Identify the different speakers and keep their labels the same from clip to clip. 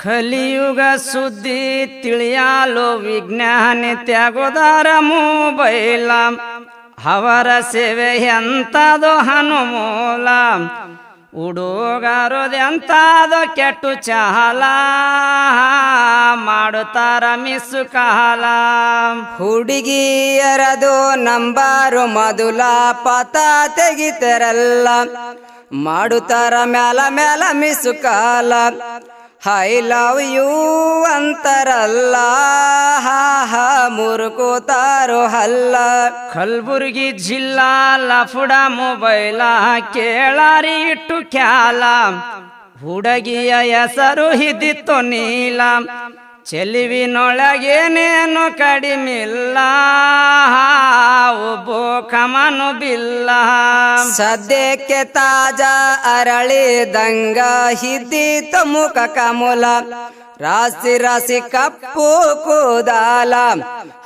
Speaker 1: ಕಲಿಯುಗ ಸುದ್ದಿ ತಿಳಿಯಲು ವಿಜ್ಞಾನಿ ತ್ಯಾಗೋದಾರ ಮೊಬೈಲ. ಅವರ ಸೇವೆ ಎಂತದು ಹನುಮೂಲ. ಹುಡುಗರೋದೆಂತದು ಕೆಟ್ಟು ಚಹಲ. ಮಾಡುತ್ತಾರ ಮಿಸ್ಸು ಕಾಲ
Speaker 2: ಹುಡುಗಿಯರದು ನಂಬಾರು ಮೊದಲ ಪತ ತೆಗಿತರಲ್ಲ. ಮಾಡುತ್ತಾರ ಮ್ಯಾಲ ಮ್ಯಾಲ ಮಿಸು ಕಾಲ ಐ ಲವ್ ಯು ಅಂತರಲ್ಲ ಹಾ ಹಾ ಮುರುಕೋತಾರೋ ಹಲ್ಲ.
Speaker 1: ಕಲ್ಬುರ್ಗಿ ಜಿಲ್ಲಾ ಲಫುಡ ಮೊಬೈಲ ಕೇಳಾರಿ ಇಟ್ಟು ಕ್ಯಾಲ. ಹುಡುಗಿಯ ಹೆಸರು ಹಿದಿತ್ತು ನೀಲ. ಚೆಲುವಿನೊಳಗೇನೇನು ಕಡಿಮಿಲ್ಲ ಒಬ್ಬ ಕಮನು ಬಿಲ್ಲ.
Speaker 2: ಸದ್ಯಕ್ಕೆ ತಾಜಾ ಅರಳಿದಂಗ ಹಿದ್ದಿತ ಮುಖ ಕಮಲ. ರಾಸಿ ರಾಸಿ ಕಪ್ಪು ಕೂದಾಲ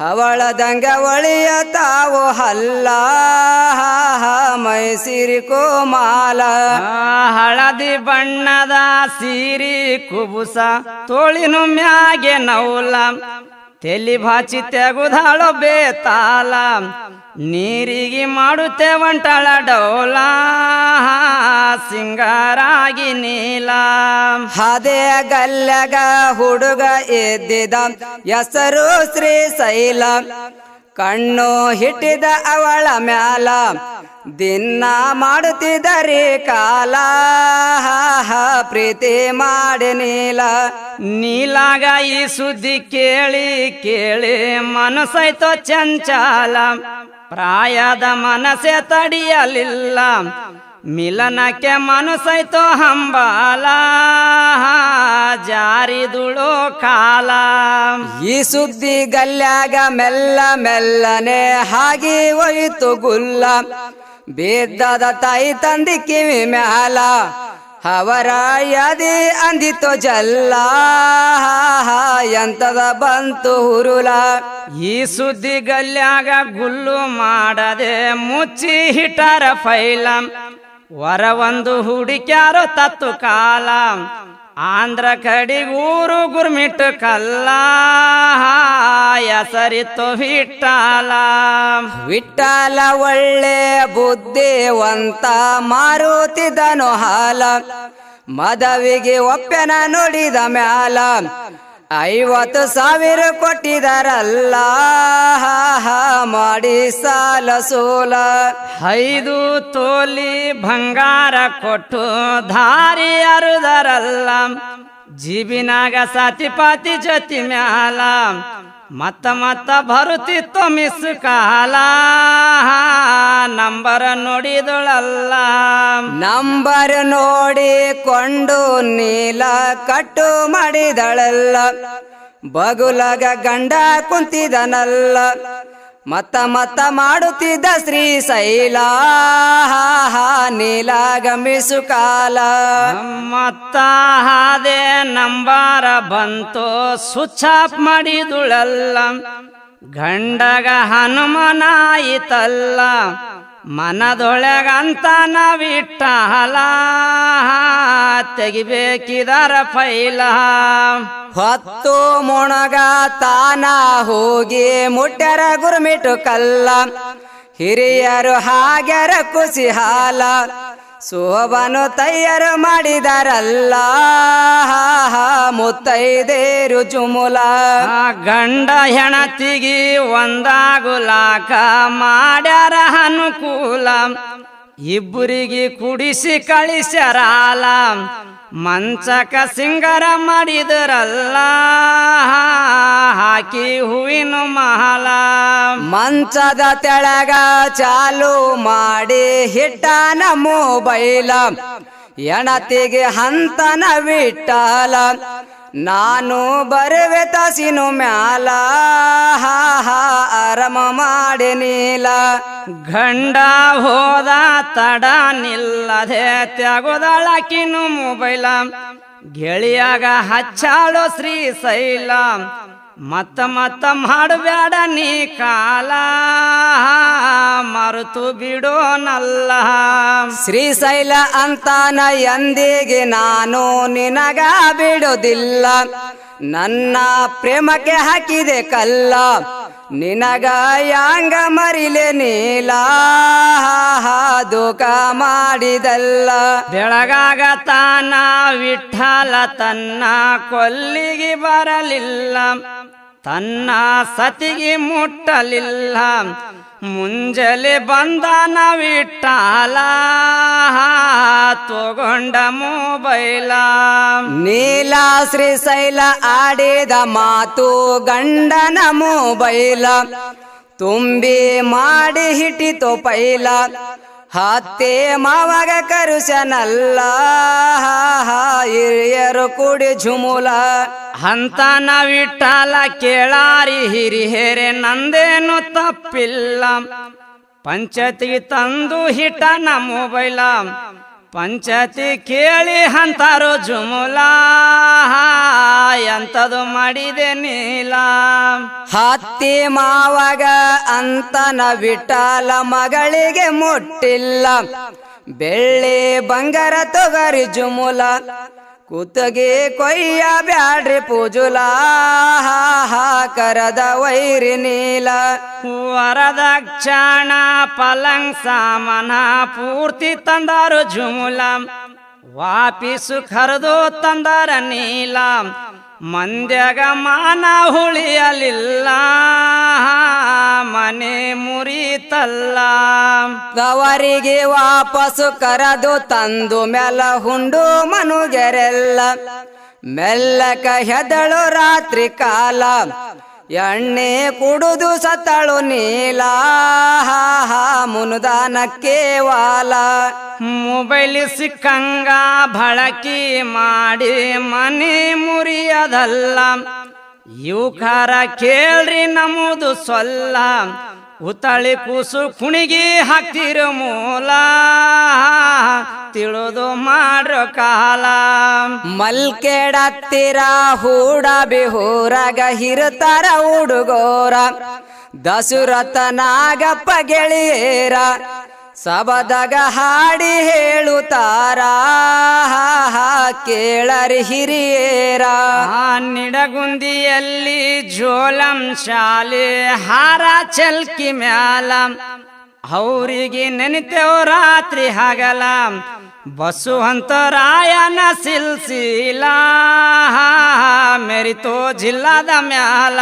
Speaker 2: ಅವಳದಂಗ ಒಳಿಯ ತಾವು ಹಲ್ಲ ಮೈಸಿರಿ ಕೋಮಾಲ.
Speaker 1: ಹಳದಿ ಬಣ್ಣದ ಸೀರಿ ಕುಬುಸ, ತೋಳಿನು ಮ್ಯಾಗೆ ನೌಲ, ತೆಲಿ ಭಾಚಿ ತೆಗುದಾಳು ಬೇತಾಲ ನೀರಿಗೆ ಮಾಡುತ್ತೆ ಒಂಟಳ ಡೌಲ ಸಿಂಗಾರಾಗಿ ನೀಲ.
Speaker 2: ಹದೇ ಗಲ್ಲಗ ಹುಡುಗ ಎದ್ದಿದ ಹೆಸರು ಶ್ರೀ ಶೈಲ. ಕಣ್ಣು ಹಿಟ್ಟಿದ ಅವಳ ಮ್ಯಾಲ ದಿನ ಮಾಡುತ್ತಿದ್ದರಿ ಕಾಲ. ಪ್ರೀತಿ ಮಾಡಿ ನೀಲ.
Speaker 1: ನೀಲಾಗ ಈ ಸುದ್ದಿ ಕೇಳಿ ಕೇಳಿ ಮನಸ್ಸೈತೋ ಚಂಚಾಲ. ಪ್ರಾಯದ ಮನಸ್ಸೆ ತಡಿಯಲಿಲ್ಲ. ಮಿಲನಕ್ಕೆ ಮನಸ್ಸೈತೋ ಹಂಬಾಲ. ಜಾರಿದುಳು ಕಾಲ.
Speaker 2: ಈ ಸುದ್ದಿ ಗಲ್ಯಾಗ ಮೆಲ್ಲ ಮೆಲ್ಲನೆ ಹಾಗೆ ಒಯ್ತು ಗುಲ್ಲ. ಬೇದ್ದದ ತಾಯಿ ತಂದಿ ಕಿವಿ ಮ್ಯಾಲ. ಅವರ ಯದಿ ಅಂದಿತು ಜಲ್ಲ. ಎಂತದ ಬಂತು ಹುರುಲ
Speaker 1: ಈ ಸುದ್ದಿ ಗಲ್ಯಾಗ ಗುಲ್ಲು ಮಾಡದೆ ಮುಚ್ಚಿ ಹಿಟಾರ ಫೈಲಂ. ವರ ಒಂದು ಹುಡುಕ್ಯಾರೋ ತತ್ತು ಕಾಲ. ಆಂಧ್ರ ಊರು ಗುರ್ಮಿಟ್ ಕಲ್ಲ ಹೆಸರಿತ್ತು ಹಿಟ್ಟಾಲ
Speaker 2: ವಿಠಲ ಒಳ್ಳೆ ಬುದ್ಧಿವಂತ ಮಾರುತಿದನು ಹಾಲ, ಮದವಿಗೆ ಒಪ್ಪೆನ ನುಡಿದ ಮ್ಯಾಲ. ಐವತ್ತು ಸಾವಿರ ಕೊಟ್ಟಿದಾರಲ್ಲ. ಮಾಡಿ ಸಾಲ ಸೋಲ.
Speaker 1: ಐದು ತೋಲಿ ಬಂಗಾರ ಕೊಟ್ಟು ದಾರಿ ಅರುದರಲ್ಲ. ಜೀಬಿನಾಗ ಸತಿಪಾತಿ ಜೊತಿ ಮ್ಯಾಲ. ಮತ್ತ ಮತ್ತ ಬರುತ್ತಿತ್ತು ಮಿಸ್ ಕಾಲ. ನಂಬರ ನೋಡಿದಳಲ್ಲ.
Speaker 2: ನಂಬರ್ ನೋಡಿಕೊಂಡು ನೀಲ ಕಟ್ಟು ಮಾಡಿದಳಲ್ಲ. ಬಗುಲಗ ಗಂಡ ಕುಂತಿದನಲ್ಲ. ಮತ ಮತ ಮಾಡುತ್ತಿದ್ದ ಶ್ರೀ ಶೈಲ ನೀಲ ಗಮಿಸು ಕಾಲ.
Speaker 1: ಮತ್ತ ಹಾದೆ ನಂಬಾರ ಬಂತು ಆಫ್ ಮಾಡಿದುಳಲ್ಲ. ಗಂಡಗ ಹನುಮನಾಯಿತಲ್ಲ. ಮನದೊಳಗಂತ ನಾವಿಟ್ಟ ಹಲ, ತೆಗಿಬೇಕಿದರ ಫೈಲ.
Speaker 2: ಹೊತ್ತು ಮೊಣಗ ತಾನ ಹೋಗಿ ಮುಟ್ಟರ ಗುರುಮಿಟ್ಟು ಕಲ್ಲ ಹಿರಿಯರು ಹಾಗ್ಯಾರ ಕುಸಿ ಹಾಲ ಶೋಭನು ತಯ್ಯರು ಮಾಡಿದಾರಲ್ಲ. ಮುತ್ತೈದೇರು ಜುಮುಲ.
Speaker 1: ಆ ಗಂಡ ಹೆಣತಿಗಿ ಒಂದಾಗುಲಾಕ ಮಾಡ್ಯಾರ ಅನುಕೂಲ. ಇಬ್ಬರಿಗೆ ಕುಡಿಸಿ ಕಳಿಸ್ಯಾರಾಲ. ಮಂಚಕ ಸಿಂಗರ ಮಾಡಿದರಲ್ಲ. ಹಾಕಿ ಹೂವಿನ ಮಹಲ
Speaker 2: ಮಂಚದ ತೆಳಗ ಚಾಲು ಮಾಡಿ ಹಿಟ್ಟನ ಮೊಬೈಲ. ಎಣತಿಗೆ ಹಂತನ ವಿಟ್ಟಲ ನಾನು ಬರುವೆ ತಸಿನು ಮ್ಯಾಲ. ಅರಮ ಮಾಡಿ ನೀಲ.
Speaker 1: ಗಂಡ ಹೋದ ತಡ ನಿಲ್ಲದೆ ತ್ಯಾಗೋದಳಕಿನು ಮೊಬೈಲ. ಗೆಳೆಯಾಗ ಹಚ್ಚಾಳು ಶ್ರೀ ಶೈಲ. ಮತ್ತ ಮತ ಮಾಡಬೇಡ ನೀ ಕಾಲ. ಮರುತು ಬಿಡೋನಲ್ಲ.
Speaker 2: ಶ್ರೀಶೈಲ ಅಂತಾನ ಎಂದಿಗೆ ನಾನು ನಿನಗ ಬಿಡೋದಿಲ್ಲ. ನನ್ನ ಪ್ರೇಮಕ್ಕೆ ಹಾಕಿದೆ ಕಲ್ಲ. ನಿನಗ ಯಾಂಗ ಮರಿಲೆ ನೀಲ. ದುಃಖ ಮಾಡಿದಲ್ಲ.
Speaker 1: ಬೆಳಗಾಗ ತಾನ ವಿಠಲ ತನ್ನ ಕೊಲ್ಲಿಗೆ ಬರಲಿಲ್ಲ. ತನ್ನ ಸತಿಗೆ ಮುಟ್ಟಲಿಲ್ಲ. ಮುಂಜಲೆ ಬಂದನ ವಿಠಲ ತಗೊಂಡ ಮೊಬೈಲ.
Speaker 2: ನೀಲ ಶ್ರೀಶೈಲ ಆಡಿದ ಮಾತು ಗಂಡನ ಮೊಬೈಲ. ತುಂಬಿ ಮಾಡಿ ಹಿಟ್ಟಿತು ಪೈಲ. ಹತ್ತೆ ಮಾವಾಗ ಕರುಸನಲ್ಲ ಹಿರಿಯರು ಕುಡಿ ಝುಮುಲ.
Speaker 1: ಹಂತ ನಾವಿಟ್ಟಲ ಕೇಳಾರಿ ಹಿರಿಹೇರೆ ನಂದೇನು ತಪ್ಪಿಲ್ಲ. ಪಂಚತಿ ತಂದು ಹಿಟನ ಮೊಬೈಲ. ಪಂಚಾಯತಿ ಕೇಳಿ ಅಂತಾರೋ ಜುಮುಲಾ, ಎಂತದು ಮಾಡಿದೆ ನೀಲ.
Speaker 2: ಹತ್ತಿ ಮಾವಾಗ ಅಂತನ ವಿಠಲ ಮಗಳಿಗೆ ಮುಟ್ಟಿಲ್ಲ. ಬೆಳ್ಳಿ ಬಂಗಾರ ತೊಗರಿ ಜುಮುಲ ಕುತ್ತಗೆ ಕೊಯ್ಯ ಬ್ಯಾಡ್ರಿ ಪೂಜುಲ ಕರದ ವೈರಿ ನೀಲ.
Speaker 1: ವರದಕ್ಷಣ ಪಲಂಗ್ ಸಾಮನ ಪೂರ್ತಿ ತಂದಾರು ಜುಮುಲ ವಾಪಿಸು ಕರೆದು ತಂದರ ನೀಲ. ಮಂದ್ಯಾಗ ಮಾನ ಹುಳಿಯಲಿಲ್ಲ, ಮನೆ ಮುರಿತಲ್ಲ.
Speaker 2: ಗವರಿಗೆ ವಾಪಸ್ಸು ಕರೆದು ತಂದು ಮೆಲ ಹುಂಡು ಮನುಗೆರೆಲ್ಲ. ಮೆಲ್ಲಕ ಹೆದಳು ರಾತ್ರಿ ಕಾಲ, ಎಣ್ಣೆ ಕುಡುದು ಸತ್ತಳು ನೀಲ. ಮುನುದಾನಕ್ಕೆ ವಾಲ.
Speaker 1: ಮೊಬೈಲ್ ಸಿಕ್ಕಂಗ ಬಳಕೆ ಮಾಡಿ ಮನೆ ಮುರಿಯದಲ್ಲ. ಯುವಕರ ಕೇಳ್ರಿ ನಮ್ಮದು ಸೊಲ್ಲ. ಉತಳಿ ಕೂಸು ಕುಣಿಗಿ ಹಾಕ್ತಿರ ಮೂಲ. ತಿಳಿದು ಮಾಡ್ರ ಕಾಲ.
Speaker 2: ಮಲ್ಕೆಡತ್ತಿರ ಹೂಡ ಬಿಹೂರಗ ಹಿರುತರ ಹುಡುಗೋರ ದಶರಥ ನಾಗಪ್ಪ ಗೆಳೆಯರ, ಸಬದಗ ಹಾಡಿ ಹೇಳುತ್ತಾರ. ಕೇಳರಿ ಹಿರಿಯರ.
Speaker 1: ನಿಡಗುಂದಿಯಲ್ಲಿ ಜೋಲಂ ಶಾಲೆ, ಹಾರ ಚಲ್ಕಿ ಮ್ಯಾಲ. ಅವರಿಗೆ ನೆನಿತೇವ್ ರಾತ್ರಿ ಹಗಲ. ಬಸವಂತರಾಯನ ಸಿಲ್ಸಿಲ ಮೆರಿತೋ ಜಿಲ್ಲಾದ ಮ್ಯಾಲ.